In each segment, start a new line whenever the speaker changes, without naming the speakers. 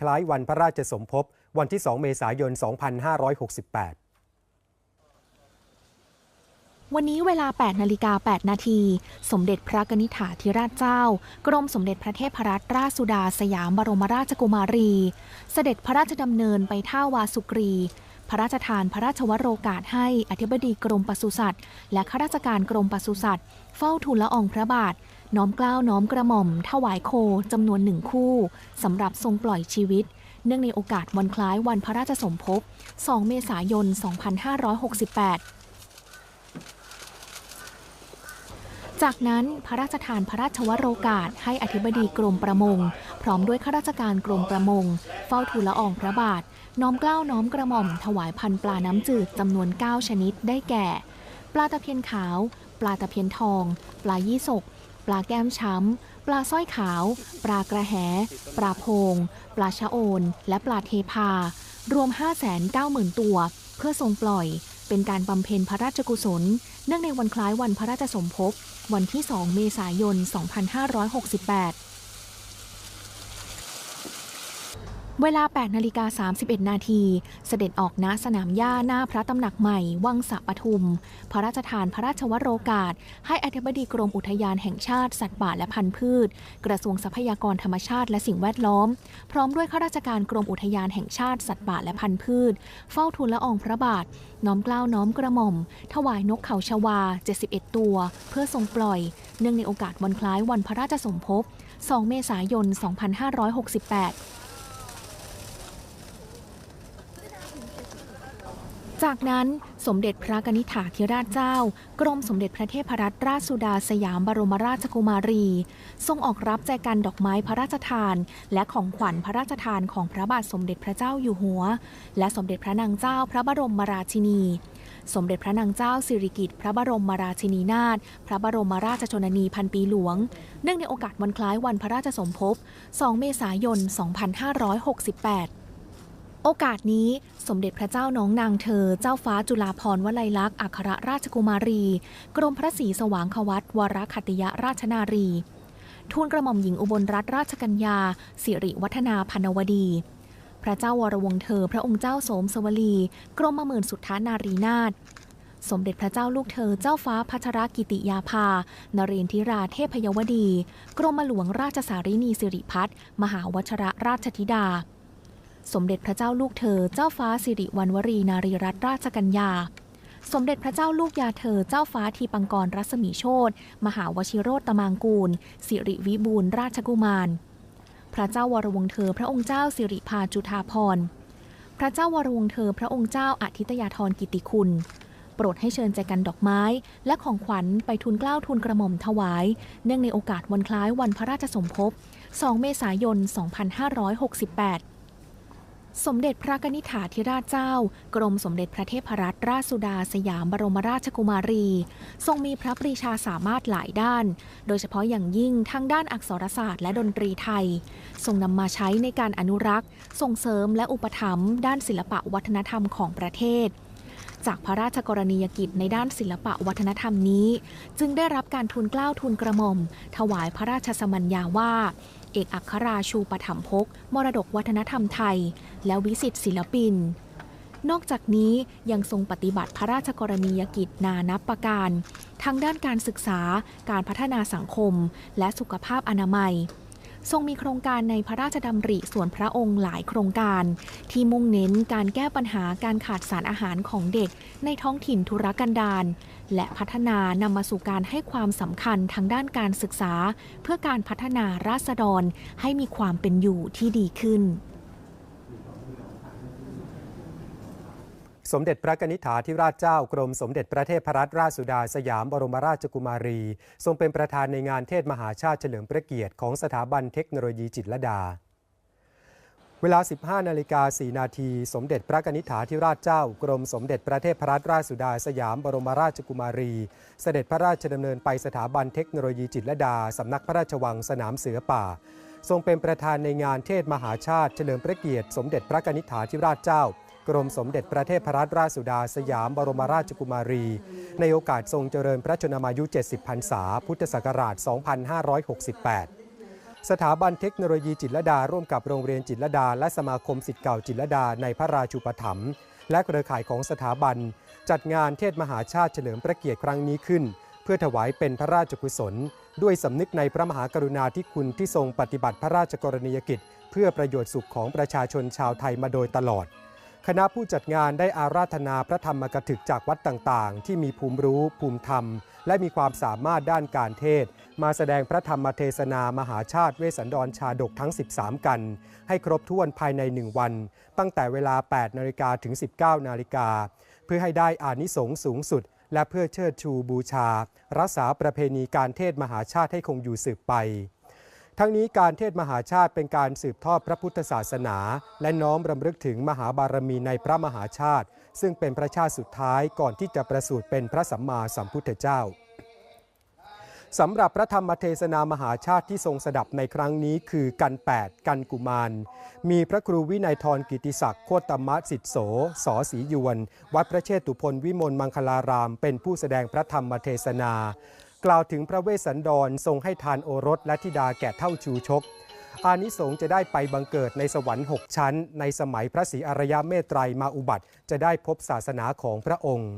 คล้ายวันพระราชสมภพวันที่ 2 เมษายน 2568
วันนี้เวลา 8 นาฬิกา 8 นาที สมเด็จพระนิษฐาธิราชเจ้า กรมสมเด็จพระเทพรัตนราชสุดาสยามบรมราชกุมารี เสด็จพระราชดำเนินไปท่าวาสุกรี พระราชทานพระราชวโรกาสให้อธิบดีกรมปศุสัตว์ และข้าราชการกรมปศุสัตว์ เฝ้าทูลละอองพระบาท น้อมเกล้าน้อมกระหม่อม ถวายโคจำนวนหนึ่งคู่สำหรับทรงปล่อยชีวิต เนื่องในโอกาสวันคล้ายวันพระราชสมภพ 2 เมษายน 2568จากนั้นพระราชทานพระราชวโรกาสให้อธิบดีกรมประมง พร้อมด้วยข้าราชการกรมประมง เฝ้าทูลละอองพระบาท น้อมเกล้าน้อมกระหม่อมถวายพันปลาน้ำจืดจำนวน 9 ชนิดได้แก่ ปลาตะเพียนขาว ปลาตะเพียนทอง ปลายี่สก ปลาแก้มช้ำ ปลาสร้อยขาว ปลากระแห ปลาโพง ปลาชะโอน และปลาเทพา รวม 590,000 ตัว เพื่อทรงปล่อย เป็นการบำเพ็ญพระราชกุศล เนื่องในวันคล้ายวันพระราชสมภพ วันที่ 2 เมษายน 2568 เวลา8นาฬิกา31 นาทีเสด็จออกณสนามหญ้าหน้าพระตำหนักใหม่ วังสะปทุม พระราชทานพระราชวโรกาส ให้อธิบดีกรมอุทยานแห่งชาติสัตว์ป่าและพันธุ์พืช กระทรวงทรัพยากรธรรมชาติและสิ่งแวดล้อม พร้อมด้วยข้าราชการกรมอุทยานแห่งชาติสัตว์ป่าและพันธุ์พืช เฝ้าทูลละอองพระบาท น้อมเกล้าน้อมกระหม่อม ถวายนกเขาชวา 71 ตัว เพื่อทรงปล่อย เนื่องในโอกาสวันคล้ายวันพระราชสมภพ 2 เมษายน 2568 จากนั้นสมเด็จพระกนิษฐาธิราชเจ้า กรมสมเด็จพระเทพรัตนราชสุดาสยามบรมราชกุมารี ทรงออกรับแจกันดอกไม้พระราชทาน และของขวัญพระราชทานของพระบาทสมเด็จพระเจ้าอยู่หัว และสมเด็จพระนางเจ้าพระบรมราชินี สมเด็จพระนางเจ้าสิริกิติ์พระบรมราชินีนาถพระบรมราชชนนีพันปีหลวง เนื่องในโอกาสวันคล้ายวันพระราชสมภพ 2 เมษายน 2568 โอกาสนี้สมเด็จพระเจ้าน้องนางเธอ เจ้าฟ้าจุฬาภรณ์วลัยลักษณ์อัครราชกุมารี กรมพระศรีสว่างควัตวรคัตยราชนารี ทูลกระหม่อมหญิงอุบลรัตนราชกัญญา สิริวัฒนาพันวดี พระเจ้าวรวงเธอ พระองค์เจ้าโสมสวลี กรมหมื่นสุทธานารีนาถสมเด็จพระเจ้าลูกเธอเจ้าฟ้าพัชรกิติยาภา นเรนทิราเทพยวดี กรมหลวงราชสารินีสิริพัฒมหาวชรราชธิดา สมเด็จพระเจ้าลูกเธอเจ้าฟ้าสิริวัณวรีนารีรัตนราชกัญญา สมเด็จพระเจ้าลูกยาเธอเจ้าฟ้าทีปังกรรัศมีโชตมหาวชิโรตตมางกูล สิริวิบูลราชกุมาร พระเจ้าวรวงเธอพระองค์เจ้าสิริพาจุฑาพร พระเจ้าวรวงเธอพระองค์เจ้าอาทิตยาธรกิติคุณโปรดให้เชิญแจกันดอกไม้ และของขวัญไปทูลเกล้าทูลกระหม่อมถวาย เนื่องในโอกาสวันคล้ายวันพระราชสมภพ 2 เมษายน 2568 สมเด็จพระนิษฐาธิราชเจ้า กรมสมเด็จพระเทพรัตนราชสุดาสยามบรมราชกุมารี ทรงมีพระปรีชาสามารถหลายด้าน โดยเฉพาะอย่างยิ่งทางด้านอักษรศาสตร์และดนตรีไทย ทรงนำมาใช้ในการอนุรักษ์ ส่งเสริมและอุปถัมภ์ด้านศิลปะวัฒนธรรมของประเทศ จากพระราชกรณียกิจในด้านศิลปะวัฒนธรรมนี้ จึงได้รับการทูลเกล้าทูลกระหม่อม ถวายพระราชสมัญญาว่า เอกอัครราชูปถัมภกมรดกวัฒนธรรมไทย และวิสิตศิลปิน นอกจากนี้ยังทรงปฏิบัติพระราชกรณียกิจนานับประการทั้งด้านการศึกษา การพัฒนาสังคม และสุขภาพอนามัย ทรงมีโครงการในพระราชดำริส่วนพระองค์หลายโครงการ ที่มุ่งเน้นการแก้ปัญหาการขาดสารอาหารของเด็กในท้องถิ่นทุรกันดารและพัฒนานำมาสู่การให้ความสำคัญทางด้านการศึกษา เพื่อการพัฒนาราษฎรให้มีความเป็นอยู่ที่ดีขึ้น
สมเด็จพระนิษฐาธิราชเจ้ากรมสมเด็จพระเทพรัตนราชสุดาสยามบรมราชกุมารี ทรงเป็นประธานในงานเทศมหาชาติเฉลิมพระเกียรติของสถาบันเทคโนโลยีจิตรลดา เวลา 15 นาฬิกา 4 นาที สมเด็จพระนิษฐาธิราชเจ้า กรมสมเด็จพระเทพรัตนราชสุดาสยามบรมราชกุมารี เสด็จพระราชดำเนินไปสถาบันเทคโนโลยีจิตรลดา สำนักพระราชวังสนามเสือป่าทรงเป็นประธานในงานเทศมหาชาติเฉลิมพระเกียรติ สมเด็จพระนิษฐาธิราชเจ้า รมสมเด็จพระเทพรัตนราชสุดาสยามบรมราชกุมารี ในโอกาสทรงเจริญพระชนมายุ 70 พรรษา พุทธศักราช 2568 สถาบันเทคโนโลยีจิตรดาร่วมกับโรงเรียนจิตรดา และสมาคมสิทธิ์เก่าจิตรดาในพระราชูปถัมภ์และเครือข่ายของสถาบัน จัดงานเทศมหาชาติเฉลิมพระเกียรติครั้งนี้ขึ้น เพื่อถวายเป็นพระราชกุศล ด้วยสำนึกในพระมหากรุณาธิคุณที่ทรงปฏิบัติพระราชกรณียกิจ เพื่อประโยชน์สุขของประชาชนชาวไทยมาโดยตลอด คณะผู้จัดงานได้อาราธนาพระธรรมกถึกจากวัดต่างๆ ที่มีภูมิรู้ภูมิธรรม และมีความสามารถด้านการเทศ มาแสดงพระธรรมเทศนามหาชาติเวสสันดรชาดกทั้ง 13 กัน ให้ครบถ้วนภายใน 1 วัน ตั้งแต่เวลา 8 นาฬิกาถึง 19 นาฬิกา เพื่อให้ได้อานิสงส์สูงสุด และเพื่อเชิดชูบูชา รักษาประเพณีการเทศมหาชาติให้คงอยู่สืบไป ทั้งนี้การเทศมหาชาติเป็นการสืบทอดพระพุทธศาสนา และน้อมรำลึกถึงมหาบารมีในพระมหาชาติ ซึ่งเป็นพระชาติสุดท้ายก่อนที่จะประสูติเป็นพระสัมมาสัมพุทธเจ้าสำหรับพระธรรมเทศนามหาชาติที่ทรงสดับในครั้งนี้คือกัน8กันกุมาร มีพระครูวินัยทรกิติศักดิ์โคตมะสิทธโสสอศรียวน วัดพระเชตุพนวิมลมังคลาราม เป็นผู้แสดงพระธรรมเทศนา กล่าวถึงพระเวสสันดรทรงให้ทานโอรสและธิดาแก่เท่าชูชก อานิสงส์จะได้ไปบังเกิดในสวรรค์ 6 ชั้น ในสมัยพระศรีอรยเมตไตรมาอุบัติ จะได้พบศาสนาของพระองค์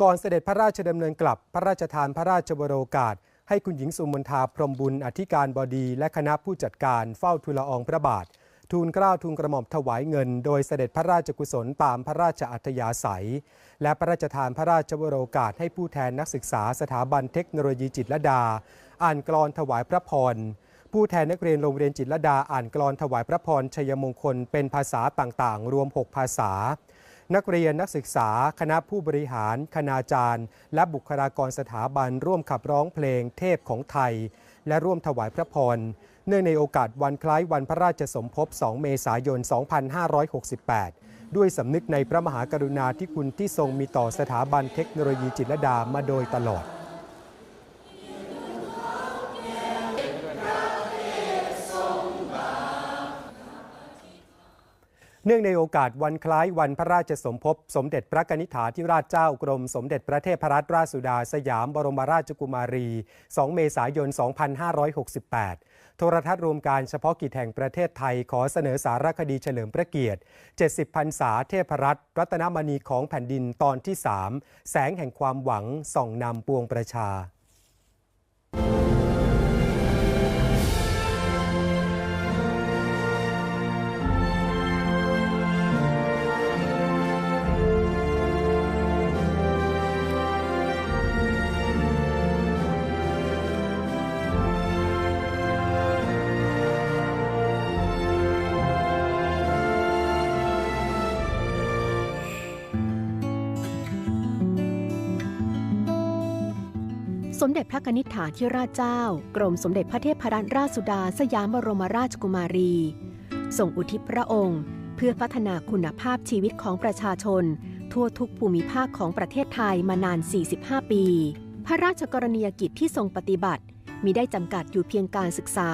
ก่อนเสด็จพระราชดำเนินกลับพระราชทานพระราชบรโอกาส ให้คุณหญิงสุมนทาพรหมบุญอธิการบดี และคณะผู้จัดการเฝ้าทูลอองพระบาท ทูลเกล้าทูลกระหม่อมถวายเงิน โดยเสด็จพระราชกุศลตามพระราชอัธยาศัย และพระราชทานพระราชวโรกาสให้ผู้แทนนักศึกษาสถาบันเทคโนโลยีจิตรดา อ่านกลอนถวายพระพรผู้แทนนักเรียนโรงเรียนจิตรดาอ่านกลอนถวายพระพรชัยมงคลเป็นภาษาต่างๆ รวม 6 ภาษา นักเรียนนักศึกษา คณะผู้บริหาร คณาจารย์ และบุคลากรสถาบันร่วมขับร้องเพลงเทพของไทย และร่วมถวายพระพร เนื่องในโอกาสวันคล้ายวันพระราชสมภพ 2 เมษายน 2568 ด้วยสำนึกในพระมหากรุณาธิคุณที่ทรงมีต่อสถาบันเทคโนโลยีจิตรลดามาโดยตลอด เนื่องในโอกาสวันคล้ายวันพระราชสมภพ สมเด็จพระนิษฐาธิราชเจ้ากรม สมเด็จพระเทพรัตนราชสุดาสยามบรมราชกุมารี 2 เมษายน 2568 โทรทัศน์รวมการเฉพาะกิจแห่งประเทศไทยขอเสนอสารคดีเฉลิมพระเกียรติ 70 พรรษาเทพรัตน์รัตนมณีของแผ่นดินตอนที่ 3 แสงแห่งความหวังส่องนำปวงประชา
สมเด็จพระกนิษฐาธิราชเจ้า กรมสมเด็จพระเทพรัตนราชสุดาสยามบรมราชกุมารีส่งอุทิศพระองค์ เพื่อพัฒนาคุณภาพชีวิตของประชาชน ทั่วทุกภูมิภาคของประเทศไทยมานาน 45 ปี พระราชกรณียกิจที่ทรงปฏิบัติมิได้จำกัดอยู่เพียงการศึกษา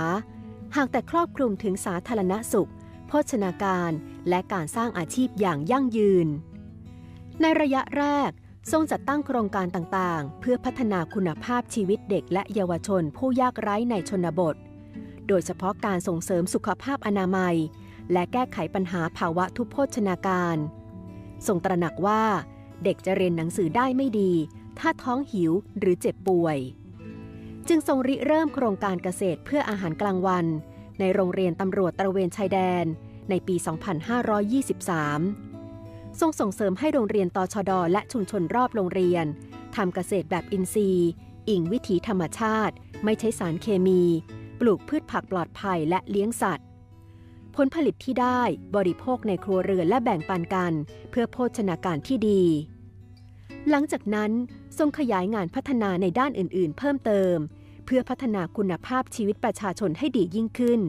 หากแต่ครอบคลุมถึงสาธารณสุข โภชนาการ และการสร้างอาชีพอย่างยั่งยืน ในระยะแรก ทรงจัดตั้งโครงการต่างๆ เพื่อพัฒนาคุณภาพชีวิตเด็กและเยาวชนผู้ยากไร้ในชนบท โดยเฉพาะการส่งเสริมสุขภาพอนามัย และแก้ไขปัญหาภาวะทุพโภชนาการ ทรงตระหนักว่า เด็กจะเรียนหนังสือได้ไม่ดี ถ้าท้องหิวหรือเจ็บป่วย จึงทรงริเริ่มโครงการเกษตรเพื่ออาหารกลางวัน ในโรงเรียนตำรวจตระเวนชายแดน ในปี 2523 ทรงส่งเสริมให้โรงเรียนตชด และชุมชนรอบโรงเรียนทำเกษตรแบบอินทรีย์ อิงวิถีธรรมชาติ ไม่ใช้สารเคมี ปลูกพืชผักปลอดภัยและเลี้ยงสัตว์ ผลผลิตที่ได้บริโภคในครัวเรือนและแบ่งปันกัน เพื่อโภชนาการที่ดี หลังจากนั้นทรงขยายงานพัฒนาในด้านอื่น ๆ เพิ่มเติม เพื่อพัฒนาคุณภาพชีวิตประชาชนให้ดียิ่งขึ้น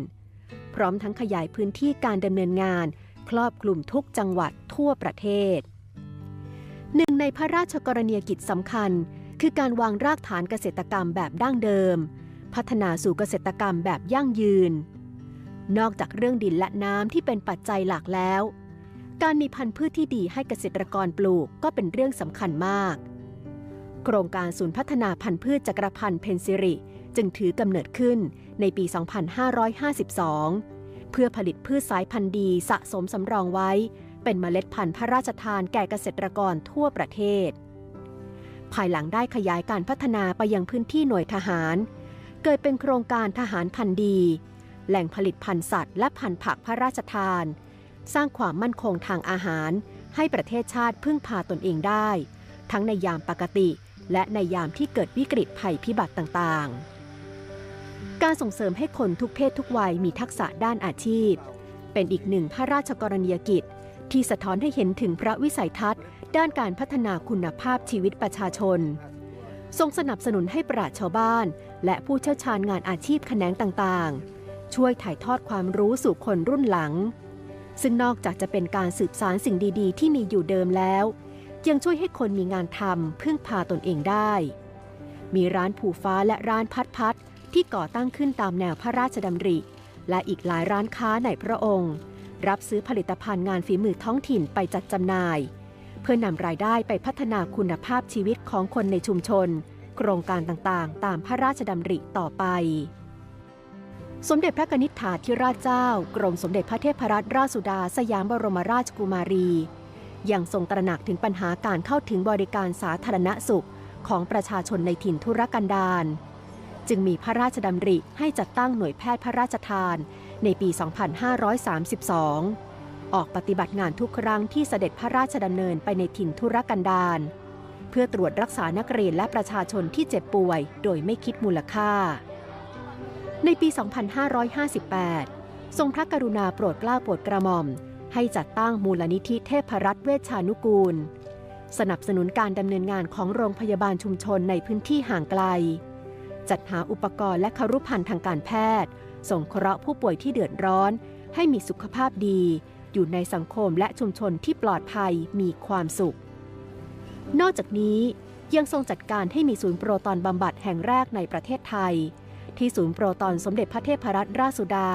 พร้อมทั้งขยายพื้นที่การดำเนินงาน ครอบคลุมทุกจังหวัดทั่วประเทศ หนึ่งในพระราชกรณียกิจสำคัญ คือการวางรากฐานเกษตรกรรมแบบดั้งเดิม พัฒนาสู่เกษตรกรรมแบบยั่งยืน นอกจากเรื่องดินและน้ำที่เป็นปัจจัยหลักแล้ว การมีพันธุ์พืชที่ดีให้เกษตรกรปลูกก็เป็นเรื่องสำคัญมาก โครงการศูนย์พัฒนาพันธุ์พืชจักรพันธ์เพนซิริ จึงถือกำเนิดขึ้นในปี 2552 พื่อผลิตพืชสายพันธุ์ดีสะสมสำรองไว้ เป็นเมล็ดพันธุ์พระราชทานแก่เกษตรกรทั่วประเทศ ภายหลังได้ขยายการพัฒนาไปยังพื้นที่หน่วยทหาร เกิดเป็นโครงการทหารพันธุ์ดี แหล่งผลิตพันธุ์สัตว์และพันธุ์ผักพระราชทาน สร้างความมั่นคงทางอาหาร ให้ประเทศชาติพึ่งพาตนเองได้ ทั้งในยามปกติ และในยามที่เกิดวิกฤตภัยพิบัติต่างๆ การส่งเสริมให้คนทุกเพศทุกวัยมีทักษะด้านอาชีพ เป็นอีกหนึ่งพระราชกรณียกิจ ที่สะท้อนให้เห็นถึงพระวิสัยทัศน์ ด้านการพัฒนาคุณภาพชีวิตประชาชน ทรงสนับสนุนให้ปราชชาวบ้าน และผู้เชี่ยวชาญงานอาชีพแขนงต่างๆ ช่วยถ่ายทอดความรู้สู่คนรุ่นหลัง ซึ่งนอกจากจะเป็นการสืบสารสิ่งดีๆ ที่มีอยู่เดิมแล้ว ยังช่วยให้คนมีงานทำพึ่งพาตนเองได้ มีร้านผูฟ้าและร้านพัดพัด ที่ก่อตั้งขึ้นตามแนวพระราชดำริ และอีกหลายร้านค้าในพระองค์ รับซื้อผลิตภัณฑ์งานฝีมือท้องถิ่นไปจัดจำหน่าย เพื่อนำรายได้ไปพัฒนาคุณภาพชีวิตของคนในชุมชน โครงการต่างๆ ตามพระราชดำริต่อไป สมเด็จพระนิษฐาธิราชเจ้า กรมสมเด็จพระเทพรัตนราชสุดาสยามบรมราชกุมารียังทรงตระหนักถึงปัญหาการเข้าถึงบริการสาธารณสุขของประชาชนในถิ่นทุรกันดาร จึงมีพระราชดำริให้จัดตั้งหน่วยแพทย์พระราชทานในปี 2532 ออกปฏิบัติงานทุกครั้งที่เสด็จพระราชดำเนินไปในถิ่นทุรกันดารเพื่อตรวจรักษานักเรียนและประชาชนที่เจ็บป่วย โดยไม่คิดมูลค่า ในปี 2558 ทรงพระกรุณาโปรดเกล้าโปรดกระหม่อม ให้จัดตั้งมูลนิธิเทพรัตน์เวชชานุกูล สนับสนุนการดำเนินงานของโรงพยาบาลชุมชนในพื้นที่ห่างไกล จัดหาอุปกรณ์และครุภัณฑ์ทางการแพทย์ ส่งเคราะห์ผู้ป่วยที่เดือดร้อน ให้มีสุขภาพดี อยู่ในสังคมและชุมชนที่ปลอดภัยมีความสุข นอกจากนี้ยังทรงจัดการให้มีศูนย์โปรตอนบำบัดแห่งแรกในประเทศไทย ที่ศูนย์โปรตอนสมเด็จพระเทพรัตนราชสุดา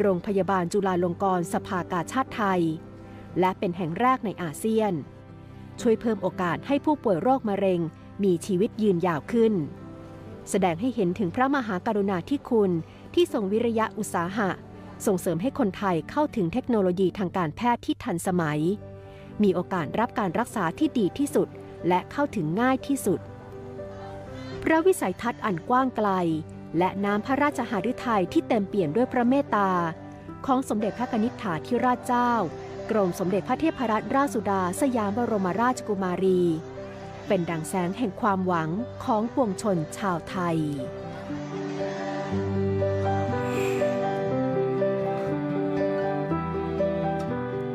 โรงพยาบาลจุฬาลงกรณ์สภากาชาติไทย และเป็นแห่งแรกในอาเซียน ช่วยเพิ่มโอกาสให้ผู้ป่วยโรคมะเร็งมีชีวิตยืนยาวขึ้น แสดงให้เห็นถึงพระมหากรุณาธิคุณที่ทรงวิริยะอุตสาหะ ส่งเสริมให้คนไทยเข้าถึงเทคโนโลยีทางการแพทย์ที่ทันสมัย มีโอกาสรับการรักษาที่ดีที่สุด และเข้าถึงง่ายที่สุด พระวิสัยทัศน์อันกว้างไกล และน้ำพระราชหฤทัยที่เต็มเปี่ยมด้วยพระเมตตา ของสมเด็จพระนิษฐาธิราชเจ้า กรมสมเด็จพระเทพรัตนราชสุดา สยามบรมราชกุมารี เป็นดังแสงแห่งความหวังของปวงชนชาวไทย